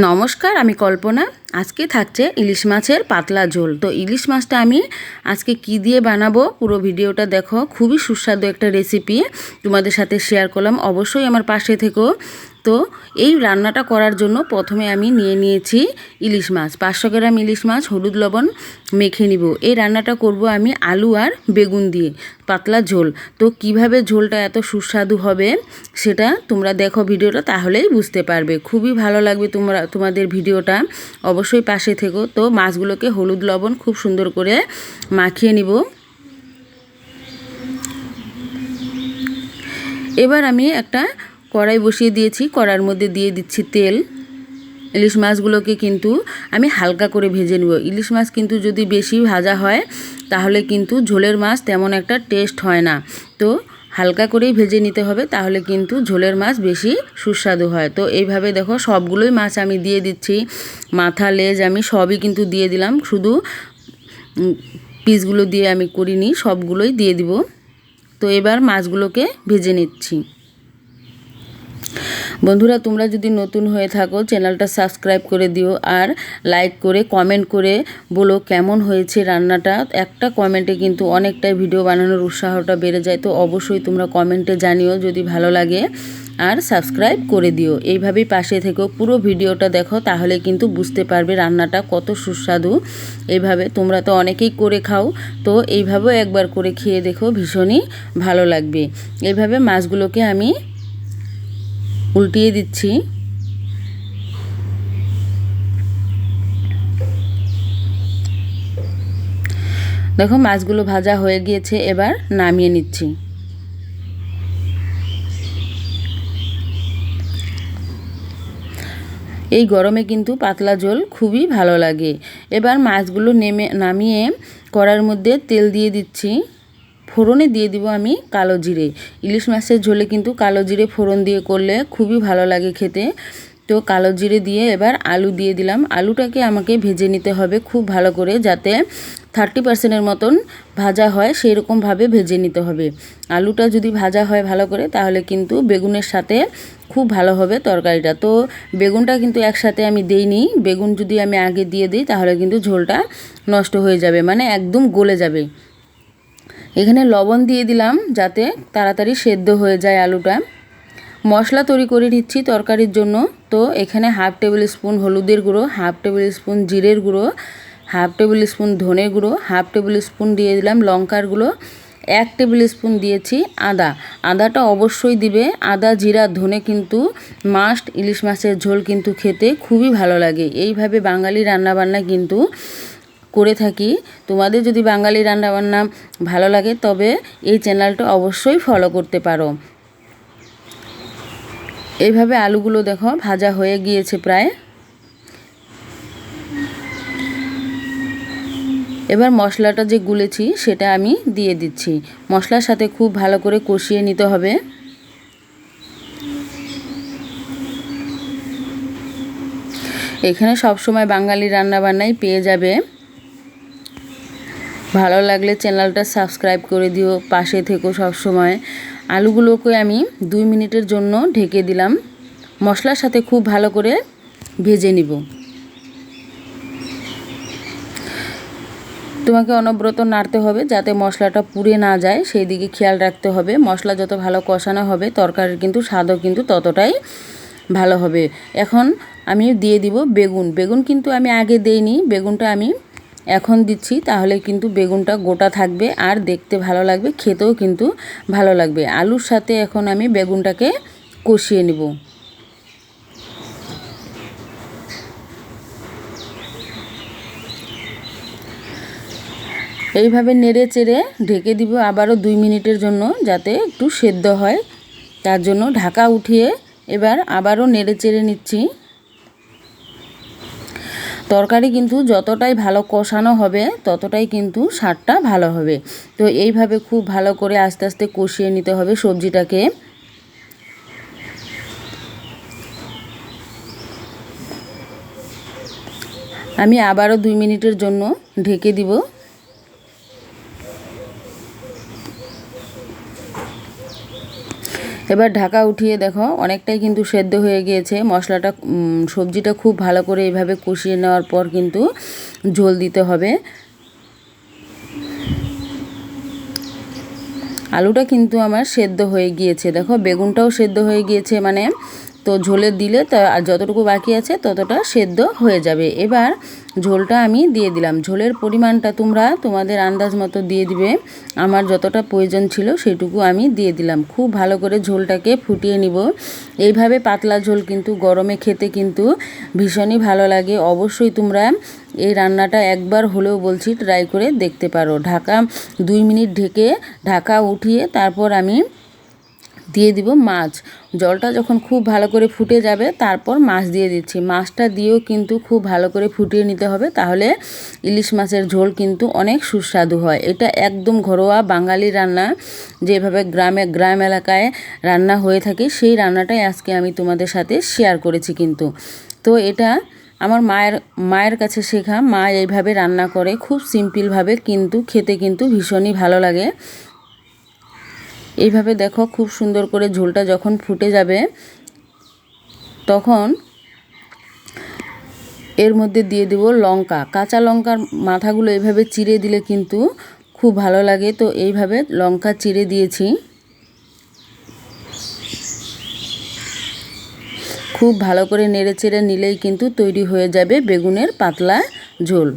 নমস্কার আমি কল্পনা। আজকে থাকছে ইলিশ মাছের পাতলা ঝোল। তো ইলিশ মাছটা আমি আজকে কি দিয়ে বানাবো পুরো ভিডিওটা দেখো। খুবই সুস্বাদু একটা রেসিপি তোমাদের সাথে শেয়ার করলাম। অবশ্যই আমার পাশে থেকো। তো এই রান্নাটা করার জন্য প্রথমে আমি নিয়ে নিয়েছি ইলিশ মাছ। পাঁচশো গ্রাম ইলিশ মাছ, হলুদ লবণ মেখে নিব। এই রান্নাটা করব আমি আলু আর বেগুন দিয়ে, পাতলা ঝোল। তো কীভাবে ঝোলটা এত সুস্বাদু হবে সেটা তোমরা দেখো ভিডিওটা, তাহলেই বুঝতে পারবে। খুবই ভালো লাগবে তোমরা, তোমাদের ভিডিওটা। অবশ্যই পাশে থেকো। তো মাছগুলোকে হলুদ লবণ খুব সুন্দর করে মাখিয়ে নিব। এবার আমি একটা কড়াই বসিয়ে দিয়েছি। কড়ার মধ্যে দিয়ে দিচ্ছি তেল। ইলিশ মাছগুলোকে কিন্তু আমি হালকা করে ভেজে নেব। ইলিশ মাছ কিন্তু যদি বেশি ভাজা হয়, তাহলে কিন্তু ঝোলের মাছ তেমন একটা টেস্ট হয় না। তো হালকা করেই ভেজে নিতে হবে, তাহলে কিন্তু ঝোলের মাছ বেশি সুস্বাদু হয়। তো এইভাবে দেখো সবগুলোই মাছ আমি দিয়ে দিচ্ছি। মাথা, লেজ আমি সবই কিন্তু দিয়ে দিলাম। শুধু পিসগুলো দিয়ে আমি করিনি, সবগুলোই দিয়ে দিব। তো এবার মাছগুলোকে ভেজে নিচ্ছি। বন্ধুরা, তোমরা যদি নতুন হয়ে থাকো চ্যানেলটা সাবস্ক্রাইব করে দিও আর লাইক করে কমেন্ট করে বলো কেমন হয়েছে রান্নাটা। একটা কমেন্টে কিন্তু অনেকটাই ভিডিও বানানোর উৎসাহটা বেড়ে যায়, তো অবশ্যই তোমরা কমেন্টে জানিও যদি ভালো লাগে আর সাবস্ক্রাইব করে দিও। এইভাবেই পাশে থেকেও পুরো ভিডিওটা দেখো, তাহলে কিন্তু বুঝতে পারবে রান্নাটা কত সুস্বাদু। এইভাবে তোমরা তো অনেকেই করে খাও, তো এইভাবেও একবার করে খেয়ে দেখো, ভীষণই ভালো লাগবে। এইভাবে মাছগুলোকে আমি উল্টিয়ে দিচ্ছি। দেখো, মাছগুলো ভাজা হয়ে গিয়েছে, এবার নামিয়ে নিচ্ছি। এই গরমে কিন্তু পাতলা ঝোল খুবই ভালো লাগে। এবার মাছগুলো নেমে, নামিয়ে কড়ার মধ্যে তেল দিয়ে দিচ্ছি। ফোড়নে দিয়ে দিব আমি কালো জিরে। ইলিশ মাছের ঝোলে কিন্তু কালো জিরে ফোড়ন দিয়ে করলে খুবই ভালো লাগে খেতে। তো কালো জিরে দিয়ে এবার আলু দিয়ে দিলাম। আলুটাকে আমাকে ভেজে নিতে হবে খুব ভালো করে যাতে থার্টি পার্সেন্টের মতন ভাজা হয় সেই রকমভাবে ভেজে নিতে হবে। আলুটা যদি ভাজা হয় ভালো করে তাহলে কিন্তু বেগুনের সাথে খুব ভালো হবে তরকারিটা। তো বেগুনটা কিন্তু একসাথে আমি দেইনি। বেগুন যদি আমি আগে দিয়ে দিই তাহলে কিন্তু ঝোলটা নষ্ট হয়ে যাবে মানে একদম গলে যাবে। এখানে লবণ দিয়ে দিলাম যাতে তাড়াতাড়ি সেদ্ধ হয়ে যায় আলুটা। মশলা তৈরি করে নিচ্ছি তরকারির জন্য। তো এখানে হাফ টেবিল স্পুন হলুদের গুঁড়ো, হাফ টেবিল স্পুন জিরের গুঁড়ো, হাফ টেবিল স্পুন ধনে গুঁড়ো, হাফ টেবিল স্পুন দিয়ে দিলাম লঙ্কার গুঁড়ো, এক টেবিল স্পুন দিয়েছি আদা। আদাটা অবশ্যই দিবে। আদা, জিরা, ধনে কিন্তু মাস্ট, ইলিশ মাছের ঝোল কিন্তু খেতে খুবই ভালো লাগে। এইভাবে বাঙালি রান্নাবান্না কিন্তু করে থাকি। তোমাদের যদি বাঙালি রান্নাবান্না ভালো লাগে, তবে এই চ্যানেলটা অবশ্যই ফলো করতে পারো। এইভাবে আলুগুলো দেখো, ভাজা হয়ে গিয়েছে প্রায়। এবার মশলাটা যে গুলেছি, সেটা আমি দিয়ে দিচ্ছি। মশলার সাথে খুব ভালো করে কষিয়ে নিতে হবে। এখানে সবসময় বাঙালি রান্নাবান্নাই পেয়ে যাবে। ভালো লাগলে চ্যানেলটা সাবস্ক্রাইব করে দিও, পাশে থেকো সবসময়। আলুগুলোকে আমি দুই মিনিটের জন্য ঢেকে দিলাম। মশলার সাথে খুব ভালো করে ভেজে নিব। তোমাকে অনব্রত নাড়তে হবে যাতে মশলাটা পুড়ে না যায় সেই দিকে খেয়াল রাখতে হবে। মশলা যত ভালো কষানো হবে, তরকারির কিন্তু স্বাদও কিন্তু ততটাই ভালো হবে। এখন আমি দিয়ে দিব বেগুন। বেগুন কিন্তু আমি আগে দেইনি। বেগুনটা আমি এখন দিচ্ছি, তাহলে কিন্তু বেগুনটা গোটা থাকবে আর দেখতে ভালো লাগবে, খেতেও কিন্তু ভালো লাগবে। আলুর সাথে এখন আমি বেগুনটাকে কষিয়ে নেব। এইভাবে নেড়ে চেড়ে ঢেকে দিব আবারও দুই মিনিটের জন্য, যাতে একটু সেদ্ধ হয়। তার জন্য ঢাকা উঠিয়ে এবার আবারও নেড়ে চেড়ে নিচ্ছি। তরকারি কিন্তু যতটাই ভালো কষানো হবে, ততটাই কিন্তু স্বাদটা ভালো হবে। তো এইভাবে খুব ভালো করে আস্তে আস্তে কষিয়ে নিতে হবে সবজিটাকে। আমি আবারও দুই মিনিটের জন্য ঢেকে দিব। এবার ঢাকা উঠিয়ে দেখো, অনেকটাই কিন্তু সেদ্ধ হয়ে গিয়েছে। মশলাটা সবজিটা খুব ভালো করে এইভাবে কষিয়ে নেওয়ার পর কিন্তু ঝোল দিতে হবে। আলুটা কিন্তু আমার সেদ্ধ হয়ে গিয়েছে। দেখো, বেগুনটাও সেদ্ধ হয়ে গিয়েছে মানে তো ঝোলে দিলে তা, আর যতটুকু বাকি আছে ততটা সেদ্ধ হয়ে যাবে। এবার ঝোলটা আমি দিয়ে দিলাম। ঝোলের পরিমাণটা তোমরা তোমাদের আন্দাজ মতো দিয়ে দিবে। আমার যতটা প্রয়োজন ছিল সেটুকু আমি দিয়ে দিলাম। খুব ভালো করে ঝোলটাকে ফুটিয়ে নিব। এইভাবে পাতলা ঝোল কিন্তু গরমে খেতে কিন্তু ভীষণই ভালো লাগে। অবশ্যই তোমরা এই রান্নাটা একবার হলেও বলছি ট্রাই করে দেখতে পারো। ঢাকা দুই মিনিট ঢেকে ঢাকা উঠিয়ে তারপর আমি দিয়ে দিব মাছ। জলটা যখন খুব ভালো করে ফুটে যাবে, তারপর মাছ দিয়ে দিচ্ছি। মাছটা দিয়েও কিন্তু খুব ভালো করে ফুটিয়ে নিতে হবে, তাহলে ইলিশ মাছের ঝোল কিন্তু অনেক সুস্বাদু হয়। এটা একদম ঘরোয়া বাঙালি রান্না, যেভাবে গ্রামে, গ্রাম এলাকায় রান্না হয়ে থাকে, সেই রান্নাটাই আজকে আমি তোমাদের সাথে শেয়ার করেছি কিন্তু। তো এটা আমার মায়ের মায়ের কাছে শেখা। মা এইভাবে রান্না করে, খুব সিম্পলভাবে কিন্তু খেতে কিন্তু ভীষণই ভালো লাগে। এইভাবে দেখো খুব সুন্দর করে ঝোলটা যখন ফুটে যাবে, তখন এর মধ্যে দিয়ে দেব লঙ্কা। কাঁচা লঙ্কার মাথাগুলো এইভাবে চিড়ে দিলে কিন্তু খুব ভালো লাগে। তো এইভাবে লঙ্কা চিড়ে দিয়েছি। খুব ভালো করে নেড়ে চেড়ে নিলেই কিন্তু তৈরি হয়ে যাবে বেগুনের পাতলা ঝোল।